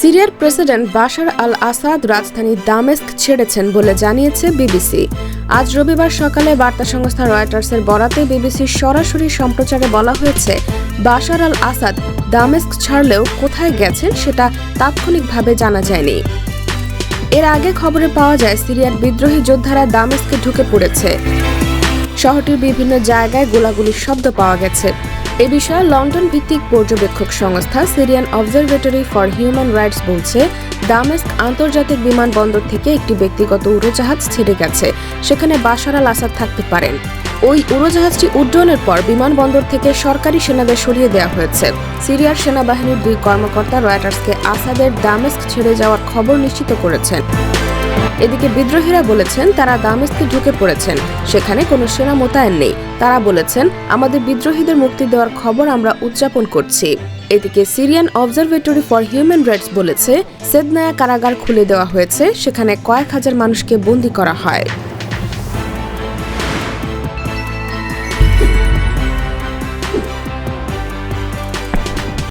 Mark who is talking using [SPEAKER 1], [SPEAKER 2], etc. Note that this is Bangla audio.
[SPEAKER 1] সিরিয়ার প্রেসিডেন্ট বাশার আল আসাদ রাজধানী দামেস্ক ছেড়েছেন বলে জানিয়েছে বিবিসি। আজ রবিবার সকালে বার্তা সংস্থা রয়টার্সের বরাতে বিবিসির সরাসরি সম্প্রচারে বলা হয়েছে, বাশার আল আসাদ দামেস্ক ছাড়লেও কোথায় গেছেন সেটা তাৎক্ষণিকভাবে জানা যায়নি। এর আগে খবরে পাওয়া যায়, সিরিয়ার বিদ্রোহী যোদ্ধারা দামেস্কে ঢুকে পড়েছে। শহরটির বিভিন্ন জায়গায় গোলাগুলির শব্দ পাওয়া গেছে। এ বিষয়ে লন্ডন ভিত্তিক পর্যবেক্ষক সংস্থা Syrian observatory for human rights বলছে, দামেস্ক আন্তর্জাতিক বিমানবন্দর থেকে একটি ব্যক্তিগত উড়োজাহাজ ছেড়ে গেছে। সেখানে বাশার আল আসাদ থাকতে পারেন। ওই উড়োজাহাজটি উড্ডয়নের পর বিমানবন্দর থেকে সরকারি সেনাদের সরিয়ে দেওয়া হয়েছে। সিরিয়ার সেনাবাহিনীর দুই কর্মকর্তা রয়টার্সকে আসাদের দামেস্ক ছেড়ে যাওয়ার খবর নিশ্চিত করেছেন। এদিকে বিদ্রোহীরা বলেছেন, তারা দামেস্কে ঢুকে পড়েছেন। সেখানে কোনো সেনা মোতায়েন নেই। তারা বলেছেন, আমাদের বিদ্রোহীদের মুক্তি দেওয়ার খবর আমরা উদযাপন করছি। এদিকে Syrian observatory for human rights বলেছে, সেদনায়া কারাগার খুলে দেওয়া হয়েছে, সেখানে কয়েক হাজার মানুষকে বন্দি করা হয়।